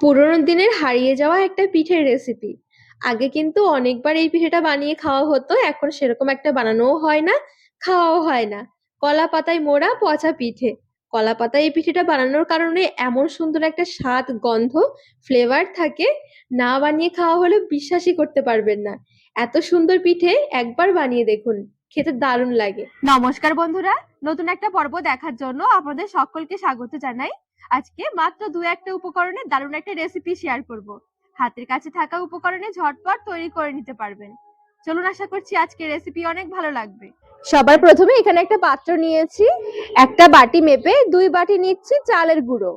পুরোনো দিনের হারিয়ে যাওয়া একটা পিঠের রেসিপি। আগে কিন্তু অনেকবার এই পিঠেটা বানিয়ে খাওয়া হতো। এখন সেরকম একটা বানানোও হয় না, খাওয়াও হয় না। কলা পাতায় মোড়া পচা পিঠে। কলা পাতায় এই পিঠেটা বানানোর কারণে এমন সুন্দর একটা স্বাদ, গন্ধ, ফ্লেভার থাকে, না বানিয়ে খাওয়া হলে বিশ্বাসই করতে পারবেন না। এত সুন্দর পিঠে একবার বানিয়ে দেখুন। খেতে দারুণ লাগে। নমস্কার বন্ধুরা নতুন একটা পর্ব দেখার জন্য আপনাদের সকলকে স্বাগত জানাই। আজকে মাত্র দু একটা উপকরণে দারুণ একটা রেসিপি শেয়ার করব। হাতের কাছে থাকা উপকরণে ঝটপট তৈরি করে নিতে পারবেন। চলুন আশা করছি আজকে রেসিপি অনেক ভালো লাগবে। সবার প্রথমে এখানে একটা পাত্র নিয়েছি। একটা বাটি মেপে দুই বাটি নিচ্ছি চালের গুঁড়ো।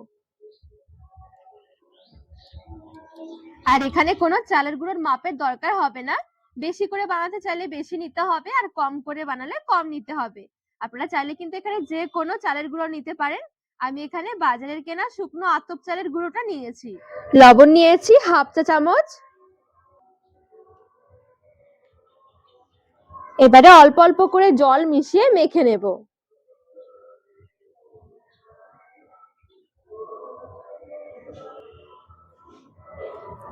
আর এখানে কোনো চালের গুঁড়োর মাপের দরকার হবে না। বেশি করে বানাতে চাইলে বেশি নিতে হবে আর কম করে বানালে কম নিতে হবে। আপনারা চাইলে কিন্তু এখানে যে কোনো চালের গুঁড়ো নিতে পারেন। আমি এখানে বাজারের কেনা শুকনো আতপ চালের গুঁড়োটা নিয়েছি। লবণ নিয়েছি হাফ চা চামচ। এবারে অল্প অল্প করে জল মিশিয়ে মেখে নেব।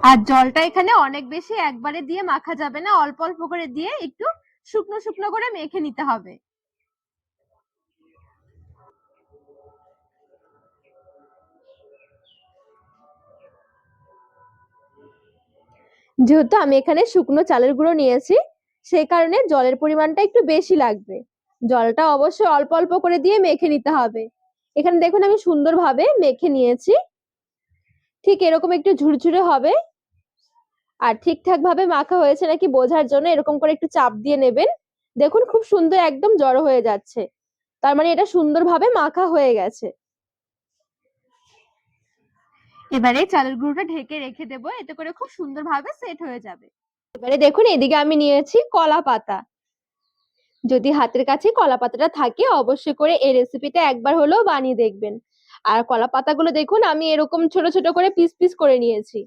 আর জলটা এখানে অনেক বেশি একবারে দিয়ে মাখা যাবে না, অল্প অল্প করে দিয়ে একটু শুকনো শুকনো করে মেখে নিতে হবে। যেহেতু আমি এখানে শুকনো চালের গুঁড়ো নিয়েছি, সেই কারণে জলের পরিমাণটা একটু বেশি লাগবে। জলটা অবশ্যই অল্প অল্প করে দিয়ে মেখে নিতে হবে। এখানে দেখুন আমি সুন্দরভাবে মেখে নিয়েছি। ঠিক এরকম একটু ঝুরঝুরে হবে। আর ঠিকঠাক ভাবে মাখা হয়েছে নাকি বোঝার জন্য এরকম করে একটু চাপ দিয়ে নেবেন। দেখুন খুব সুন্দর একদম জড়ো হয়ে যাচ্ছে। তার মানে এটা সুন্দরভাবে মাখা হয়ে গেছে। এবারে চালের গুঁড়োটা ঢেকে রেখে দেবো, এতে করে খুব সুন্দরভাবে সেট হয়ে যাবে। এবারে দেখুন, এদিকে আমি নিয়েছি কলা পাতা। যদি হাতের কাছে কলা পাতাটা থাকে, অবশ্যই করে এই রেসিপিটা একবার হলেও বানিয়ে দেখবেন। আর কলা পাতাগুলো দেখুন, আমি এরকম ছোট ছোট করে পিস পিস করে নিয়েছি।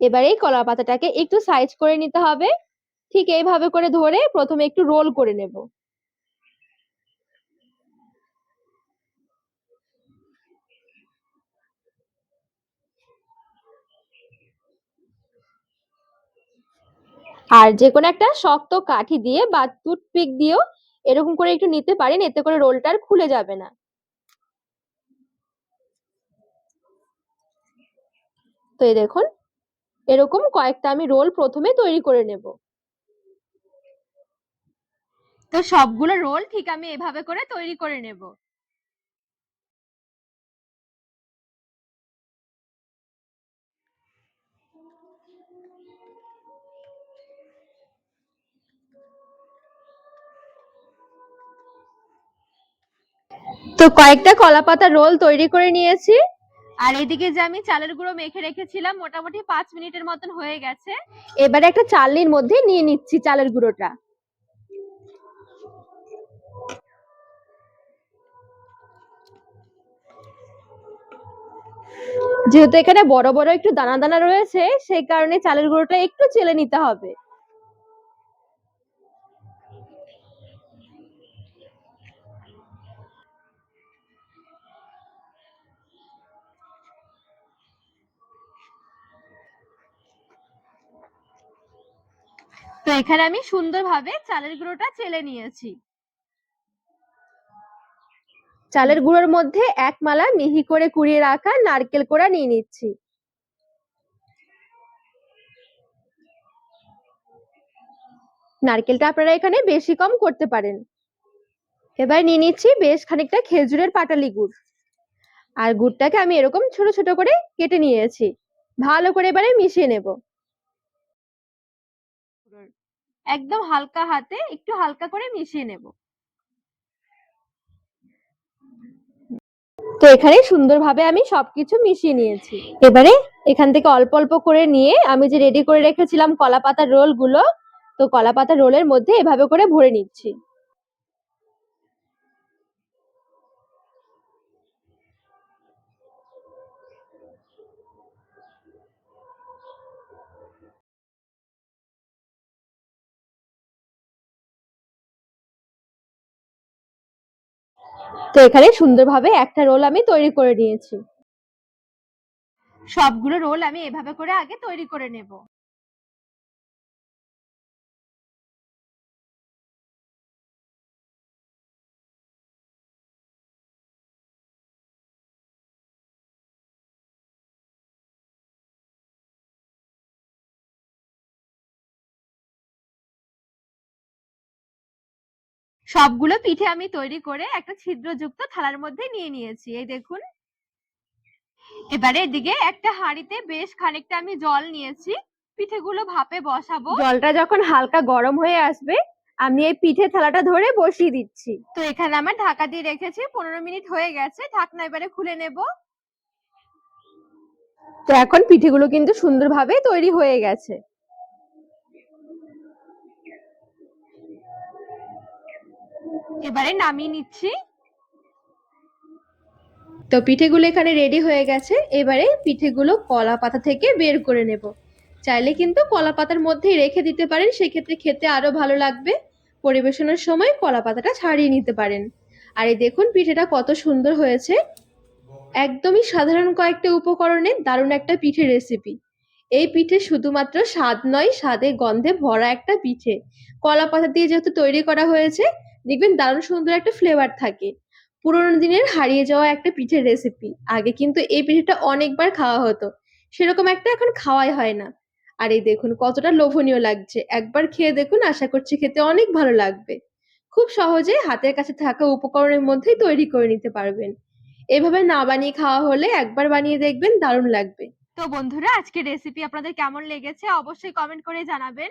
এবারে এই কলা পাতাটাকে একটু সাইজ করে নিতে হবে। ঠিক এইভাবে করে ধরে প্রথমে একটু রোল করে নেব। আর যে কোনো একটা শক্ত কাঠি দিয়ে বা টুথপিক দিয়েও এরকম করে একটু নিতে পারেন, এতে করে রোলটা আর খুলে যাবে না। তো এই দেখুন, এরকম কয়েকটা আমি রোল প্রথমে তৈরি করে নেব। তো সবগুলো রোল ঠিক আমি এভাবে করে তৈরি করে নেব। তো কয়েকটা কলা পাতা রোল তৈরি করে নিয়েছি। আর এদিকে যে আমি চালের গুঁড়ো মেখে রেখেছিলাম, মোটামুটি পাঁচ মিনিটের মতন হয়ে গেছে। এবারে একটা চালনির মধ্যে নিয়ে নিচ্ছি চালের গুঁড়োটা। যেহেতু এখানে বড় বড় একটু দানা দানা রয়েছে, সেই কারণে চালের গুঁড়োটা একটু চেলে নিতে হবে। এখানে আমি সুন্দরভাবে চালের গুঁড়োটা চেলে নিয়েছি। চালের গুঁড়োর মধ্যে এক মালা মিহি করে কুড়িয়ে রাখা নারকেল কোড়া নিয়ে নিচ্ছি। নারকেলটা আপনারা এখানে বেশি কম করতে পারেন। এবার নিয়ে নিচ্ছি বেশ খানিকটা খেজুরের পাটালি গুড়। আর গুড়টাকে আমি এরকম ছোট ছোট করে কেটে নিয়েছি। ভালো করে এবারে মিশিয়ে নেব। একদম হালকা হাতে একটু হালকা করে মিশিয়ে নেব। তো এখানে সুন্দরভাবে আমি সবকিছু মিশিয়ে নিয়েছি। এবারে এখান থেকে অল্প অল্প করে নিয়ে আমি যে রেডি করে রেখেছিলাম কলা পাতার রোলগুলো, তো কলা পাতার রোলের মধ্যে এভাবে করে ভরে নিচ্ছি। তো এখানে সুন্দরভাবে একটা রোল আমি তৈরি করে নিয়েছি। সবগুলো রোল আমি এভাবে করে আগে তৈরি করে নেব। সবগুলো পিঠে আমি তৈরি করে একটা ছিদ্রযুক্ত থালার মধ্যে নিয়ে নিয়েছি। এই দেখুন। এবারে এদিকে একটা হাঁড়িতে বেশ খানিকটা আমি জল নিয়েছি। পিঠেগুলো ভাপে বসাবো। জলটা যখন হালকা গরম হয়ে আসবে আমি এই পিঠে থালাটা ধরে বসিয়ে দিচ্ছি। তো এখানে আমার ঢাকা দিয়ে রেখেছি পনেরো মিনিট হয়ে গেছে। ঢাকনা এবারে খুলে নেব। তো এখন পিঠেগুলো কিন্তু সুন্দরভাবে তৈরি হয়ে গেছে। এবারে নামিয়ে নিচ্ছি। তো পিঠেগুলো এখানে রেডি হয়ে গেছে। এবারে পিঠেগুলো কলা পাতা থেকে বের করে নেব। চাইলে কিন্তু কলা পাতার মধ্যেই রেখে দিতে পারেন। সেক্ষেত্রে খেতে আরও ভালো লাগবে। পরিবেশনের সময় কলা পাতাটা ছাড়িয়ে নিতে পারেন। আর এই দেখুন পিঠেটা কত সুন্দর হয়েছে। একদমই সাধারণ কয়েকটা উপকরণে দারুণ একটা পিঠে রেসিপি এই পিঠে শুধুমাত্র স্বাদ নয় স্বাদে গন্ধে ভরা একটা পিঠে। কলা পাতা দিয়ে যেহেতু তৈরি করা হয়েছে দেখবেন দারুণ সুন্দর একটা ফ্লেভার থাকে। পুরোনো দিনের হারিয়ে যাওয়া একটা পিঠের রেসিপি আগে কিন্তু এই পিঠেটা অনেকবার খাওয়া হতো। সেরকম একটা এখন খাওয়াই হয় না। আর এই দেখুন কতটা লোভনীয় লাগছে। একবার খেয়ে দেখুন, আশা করছি খেতে অনেক ভালো লাগবে। খুব সহজে হাতের কাছে থাকা উপকরণের মধ্যেই তৈরি করে নিতে পারবেন। এভাবে না বানিয়ে খাওয়া হলে একবার বানিয়ে দেখবেন দারুণ লাগবে। তো বন্ধুরা, আজকের রেসিপি আপনাদের কেমন লেগেছে? অবশ্যই কমেন্ট করে জানাবেন।